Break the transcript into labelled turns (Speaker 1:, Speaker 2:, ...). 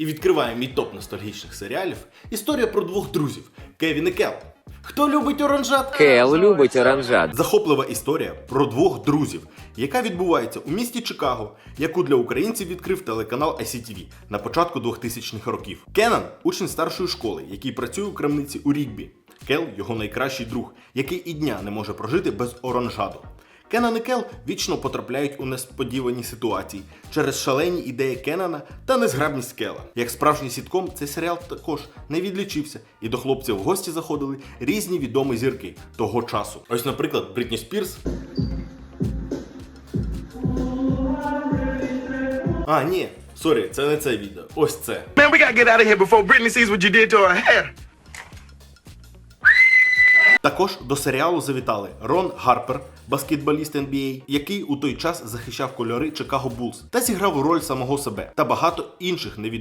Speaker 1: І відкриває мій топ ностальгічних серіалів історія про двох друзів Кевін і Кел. Хто любить оранжат?
Speaker 2: Кел любить оранжат.
Speaker 1: Захоплива історія про двох друзів, яка відбувається у місті Чикаго, яку для українців відкрив телеканал ICTV на початку 2000-х років. Кеннан – учень старшої школи, який працює у крамниці у Рігбі. Кел його найкращий друг, який і дня не може прожити без оранжаду. Кеннан і Кел вічно потрапляють у несподівані ситуації через шалені ідеї Кеннана та незграбність Кела. Як справжній сітком, цей серіал також не відлічився, і до хлопців в гості заходили різні відомі зірки того часу. Ось, наприклад, Брітні Спірс. А, ні, сорі, це не це відео. Ось це.
Speaker 3: Man, we gotta get out of here before Britney sees what you did to her hair.
Speaker 1: Також до серіалу завітали Рон Гарпер, баскетболіст NBA, який у той час захищав кольори Чикаго Булс та зіграв роль самого себе та багато інших невідомих